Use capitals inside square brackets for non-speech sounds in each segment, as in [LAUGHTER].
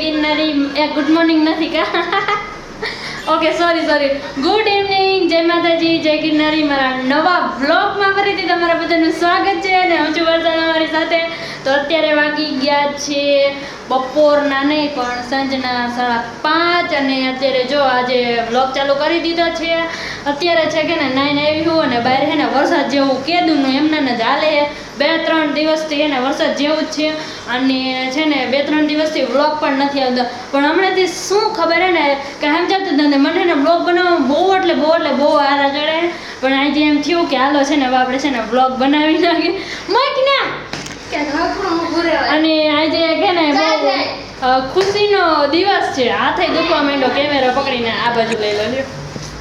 ગિરનારી એ good morning નથી કા okay sorry sorry good evening જય માતાજી જય ગિરનારી મારા નવા બ્લોગમાં ફરીથી તમારા બધાનું સ્વાગત છે અને હું છું વરસાદ અમારી સાથે. તો અત્યારે વાગી ગયા છે બપોરના નહીં, પણ સાંજના સાડા પાંચ અને અત્યારે જો આજે બ્લોગ ચાલુ કરી દીધો છે. અત્યારે છે કે ને નાઈન આવી હું અને બહાર છે ને વરસાદ જેવું કેદું એમના જ હાલ. બે ત્રણ દિવસથી એને વરસાદ જેવું જ છે. અને છે ને બે ત્રણ દિવસથી વ્લોગ પણ નથી આવતા. પણ હમણાંથી શું ખબર હે ને કે સમજાતું જ નથી મને ને વ્લોગ બનાવવામાં બહુ એટલે બહુ એટલે બહુ આરા ચડે પણ આજે એમ થયું કે હાલો છે ને હવે આપણે છે ને વ્લોગ બનાવી નાખીએ. મત ના! અને આજે કે ને બહુ ખુશીનો દિવસ છે. હાથે દુખવા માંડ્યો કેમેરા પકડીને આ બાજુ લઈ લો.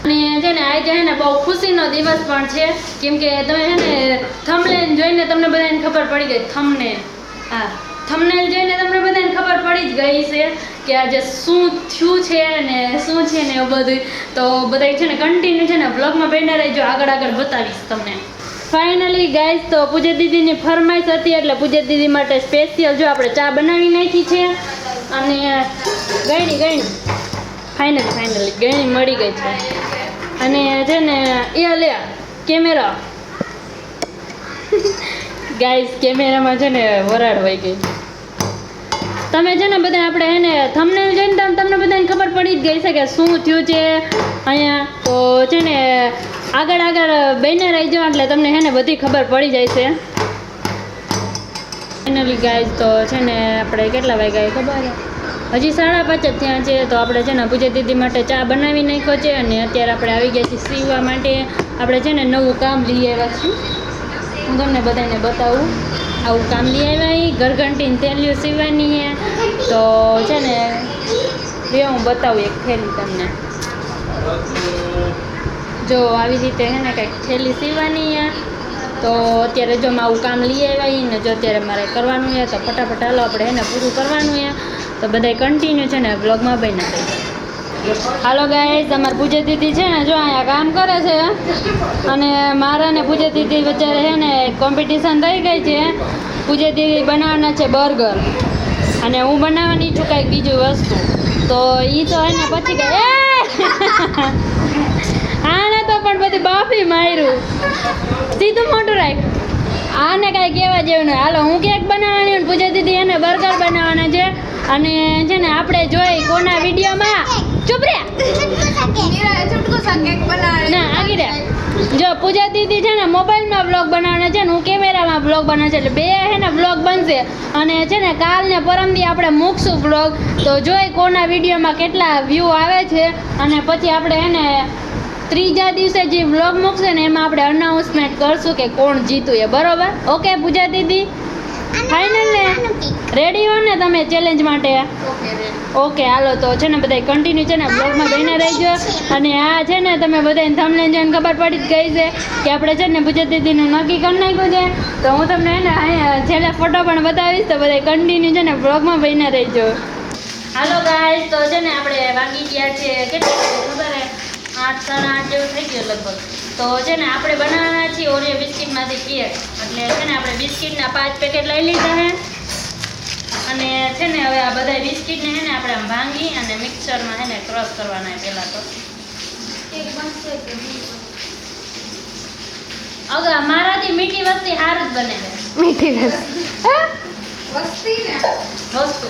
અને છે ને આજે છે ને બહુ ખુશીનો દિવસ પણ છે. કેમ કે તમે છે ને થંબનેલ જોઈને તમને બધાને ખબર પડી ગઈ. થંબનેલ હા. થંબનેલ જોઈને તમને બધાને ખબર પડી જ ગઈ છે કે આજે શું થયું છે ને શું છે ને એવું બધું. તો બધા છે ને કન્ટિન્યુ છે ને બ્લોગમાં બેઠા રહેજો. આગળ આગળ બતાવીશ તમને. ફાઇનલી ગાઈઝ તો પૂજા દીદીની ફરમાઈશ હતી એટલે પૂજા દીદી માટે સ્પેશિયલ જો આપણે ચા બનાવી નાખી છે. અને ગયણી ગયણી ફાઇનલ ફાઇનલી ગયણી મળી ગઈ છે. અને છે ને એ અલ્યા કેમેરા. ગાઈસ કેમેરામાં છે ને વરાળ વહી ગઈ. તમે છે ને બધા આપણે એને થંબનેલ જોઈને તમે તમને બધાને ખબર પડી જ ગઈ છે કે શું થયું છે. અહીંયા તો છે ને આગળ આગળ બેનાર આવી જવા એટલે તમને છે ને બધી ખબર પડી જાય છે. ફાઇનલી ગાઈઝ તો છે ને આપણે કેટલા વાગ્યા ખબર? હજી સાડા પાંચ જ થયા છે, તો આપણે છે ને પૂજા દીદી માટે ચા બનાવી નાખ્યો છે અને અત્યારે આપણે આવી ગયા છીએ સીવવા માટે. આપણે છે ને નવું કામ લઈ આવ્યા છીએ. હું તમને બધાને બતાવું. આવું કામ લઈ આવ્યા એ ઘરઘંટીને થેલીઓ સીવવાની છે તો છે ને બે હું બતાવું એક થેલી તમને. જો આવી રીતે છે ને કંઈક થેલી સીવવાની છે તો અત્યારે જો મારું કામ લઈ આવ્યા ને જો અત્યારે મારે કરવાનું છે તો ફટાફટ હાલો આપણે એને પૂરું કરવાનું છે તો બધાય કન્ટિન્યુ છે ને બ્લોગમાં બન્યા રહી. હાલો ગાઈઝ તમારે પૂજા દીદી છે ને, જો અહીંયા કામ કરે છે. અને મારા ને પૂજા દીદી વચ્ચે છે ને કોમ્પિટિશન થઈ ગઈ છે. પૂજા દીદી બનાવવાના છે બર્ગર અને હું બનાવવાની છું કાંઈક બીજું વસ્તુ. તો એ તો એને પછી "એ!" [LAUGHS] આને તો પણ બધી બાફી માર્યું. સીધું મોટું રાખ. આને કાંઈ કહેવા જેવું નહીં. હાલો હું કેક બનાવવાની અને પૂજા દીદી એને બર્ગર બનાવવાના છે. અને છે ને આપણે જોઈ કોના વિડીયોમાં? ચૂપ રે. ના આગી રે. જો પૂજા દીદી છે ને મોબાઈલમાં બ્લોગ બનાવવાના છે ને હું કેમેરામાં બ્લોગ બનાવે છે એટલે બે છે ને બ્લોગ બનશે. અને છે ને કાલ ને પરમદી આપણે મૂકશું બ્લોગ તો જોઈ કોના વિડીયોમાં કેટલા વ્યૂ આવે છે. અને પછી આપણે એને ત્રીજા દિવસે જે વ્લોગ મૂકશે ને એમાં આપણે અનાઉન્સમેન્ટ કરશું કે કોણ જીતું એ બરોબર? ઓકે પૂજા દીદી? ફાઇનલ ને? રેડી હો ને તમે ચેલેન્જ માટે? ઓકે હાલો તો છે ને બધા કન્ટિન્યુ છે ને બ્લોગમાં બહીને રહેજો. અને આ છે ને તમે બધાને થમલે જોઈને ખબર પડી જ ગઈ છે કે આપણે છે ને પૂજા દીદીનું નક્કી કરી નાખ્યું છે. તો હું તમને એને અહીંયા છેલ્લે ફોટો પણ બતાવીશ તો બધા કન્ટિન્યુ છે ને બ્લોગમાં બહીને રહેજો. હાલો ગાઈસ તો છે ને આપણે વાગી ગયા છે. કેટલી ખબર આઠ સાડા આઠ જેવું થઈ ગયું લગભગ. તો છે ને આપણે બનાવવાના છીએ ઓરિયો બિસ્કિટમાંથી કેક એટલે છે ને આપણે બિસ્કિટના પાંચ પેકેટ લઈ લીધા છે અને છે ને હવે આ બધા બિસ્કિટને છે ને આપણે આમ ભાંગી અને મિક્સરમાં છે ને ક્રશ કરવાના છે પહેલાં તો. અગા મારાથી મીઠી વસ્તી સારું જ બને છે. મીઠી વસ્તી. વસ્તુ.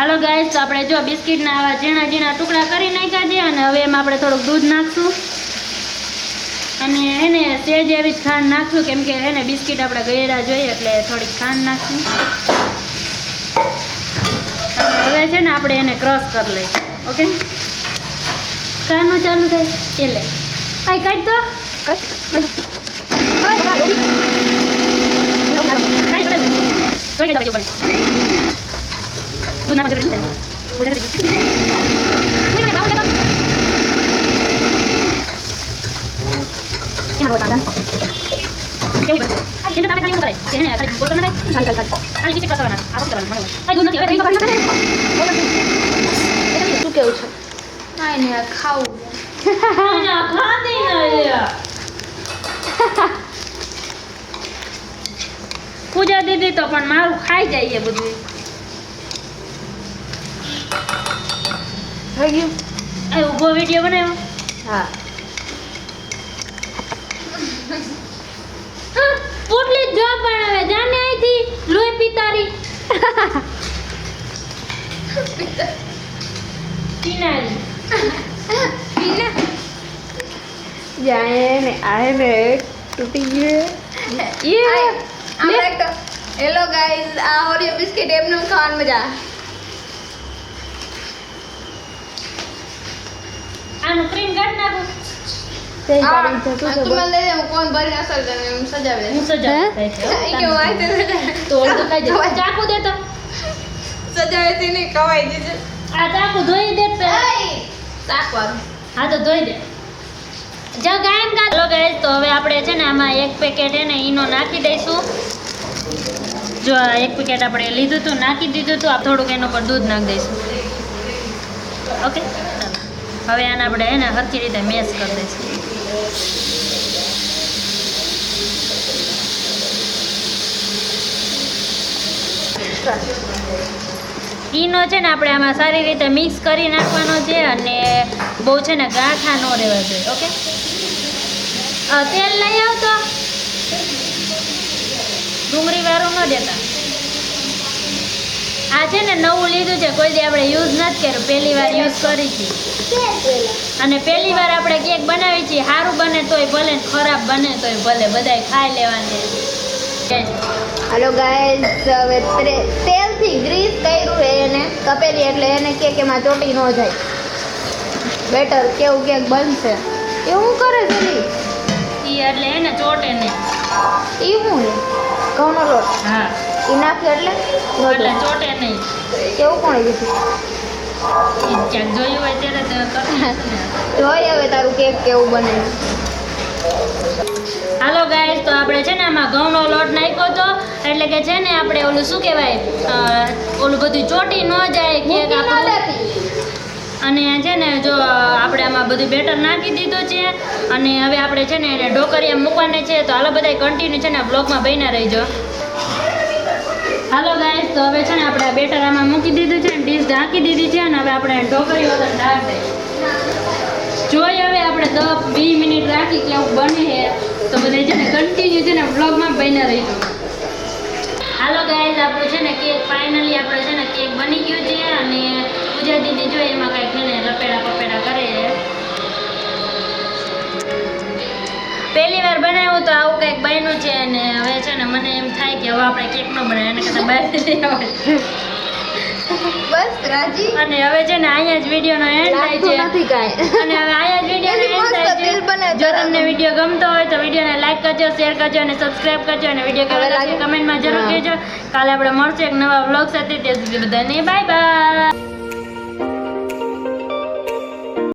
હાલો ગાઈસ તો આપણે જો બિસ્કિટના આવા ઝીણા ઝીણા ટુકડા કરી નાખ્યા છે અને હવે એમાં આપણે થોડુંક દૂધ નાખશું. અને એને સેજ એવી જ ખાંડ નાખશું, કેમ કે એને બિસ્કિટ આપણે ગયેલા જોઈએ એટલે થોડીક ખાંડ નાખશું. હવે છે ને આપણે એને ક્રશ કરી લઈશું, ઓકે? કાનું ચાલુ થાય, એ લે. કાંઈ કાઢ તો કાંઈ કાઢ બને તું ના મજા કરી શું કેવું છે કાંઈ નહીં ખાવું [LAUGHS] પૂજા દીદી તો પણ મારું ખાઈ જાય એ બધું થઈ ગયું? એ ઊભો વીડિયો બનાવ્યો. હા. હા, પોટલી જ જો પણ હવે જાને અહીંથી? લોહી પિતારી. પિનારી જાય ને આય ને તૂટી ગયું યે. આપણે તો હેલો ગાઈઝ આ ઓરિયો બિસ્કિટ એમનું આનું ક્રીમ કાઢ નાખું. તે આ ગાડી જતું છે મને દે દે કોણ ભરીને અસર તને એમ સજાવે. હું સજા હે? કે વાય તે તો અડધું ખાઈ જાય ચાકુ દે તો. સજાવે તે નહીં કવાઈ દીધું આ ચાકુ ધોઈ દે હા તો ધોઈ દે. જો ગાયમ ગા લો ગાઈસ તો હવે આપણે છે ને આમાં એક પેકેટ છે ને ઈનો નાખી દઈશું. જો આ એક પેકેટ આપણે લીધું હતું નાખી દીધું હતું. આ થોડુંક એના પર દૂધ નાખી દઈશું. ઓકે? હવે આને આપણે એને સરખી રીતે મેશ કરી દઈશું. ઈનો છે ને આપણે આમાં સારી રીતે મિક્સ કરી નાખવાનો છે અને બહુ છે ને ગાંઠા ન રહેવા જોઈએ, ઓકે? તેલ લઈ આવતો. ડુંગળી વાળું ન દેતા. આ છે ને નવું લીધું છે કોઈ દી આપણે યુઝ નથી કર્યું. પહેલી વાર યુઝ કરી છે. અને પહેલી વાર આપણે કેક બનાવી છીએ સારું બને તોય ભલે ને ખરાબ બને તોય ભલે બધાય ખાઈ લેવાની હેલો ગાઈઝ હવે તેલથી ગ્રીસ કર્યું છે એને કપેલી એટલે એને કેક એમાં ચોટી ન જાય. બેટર કેવું કેક બનશે. એવું કરે છે એ ઈ એટલે એને ચોટે નહીં ઈ હું ઘઉંનો લોટ? હા. ઈ નાખ્યો એટલે. ચોટે નહીં. કેવું કોણે કીધું જોયું હોય ત્યારે. જોઈ હવે તારું કેક કેવું બને. હાલો ગાઈસ તો આપણે છે ને આમાં ઘઉંનો લોટ નાખ્યો તો એટલે કે છે ને આપણે ઓલું શું કહેવાય? ઓલું બધું ચોટી ન જાય કેક અને છે ને જો આપણે આમાં બધું બેટર નાખી દીધું છે. અને હવે આપણે છે ને એને ઢોકરિયા મૂકવાને છે. તો હાલો બધા કન્ટિન્યુ છે ને બ્લોગમાં બન્યા રહીજો. હાલો ગાઈસ તો હવે છે ને આપણે આ બેટર આમાં મૂકી દીધું છે ને, ડીશ ઢાંકી દીધી છે અને હવે આપણે ઢોકળી વગર ઢાંક દઈએ જોઈ હવે આપણે દસ વીસ મિનિટ રાખી કેવું બને છે. તો બધા છે ને કન્ટિન્યુ છે ને વ્લોગમાં બને રહીજો હાલો ગાઈઝ આપણું છે ને કેક ફાઇનલી આપણે છે ને કેક બની ગયો છે અને પૂજા દીદી જો એમાં કાંઈક હવે આપણે કેક નો બનાવે એને કરતાં લઈ આવે બસ રાજી? અને હવે છે ને અહીંયા જ વિડીયોનો એન્ડ થાય છે. નથી કાઈ. અને હવે અહીંયા જ વિડીયોનો એની એન્ડ થાય છે. જો તમને વીડિયો ગમતો હોય તો વિડીયોને લાઈક કરજો શેર કરજો અને સબસ્ક્રાઇબ કરજો અને વીડિયો કેવો લાગ્યો લાગે લાગે? કમેન્ટમાં જરૂર. કહેજો. કાલે આપણે મળશું એક નવા વ્લોગ સાથે. ત્યાં સુધી બધાને બાય બાય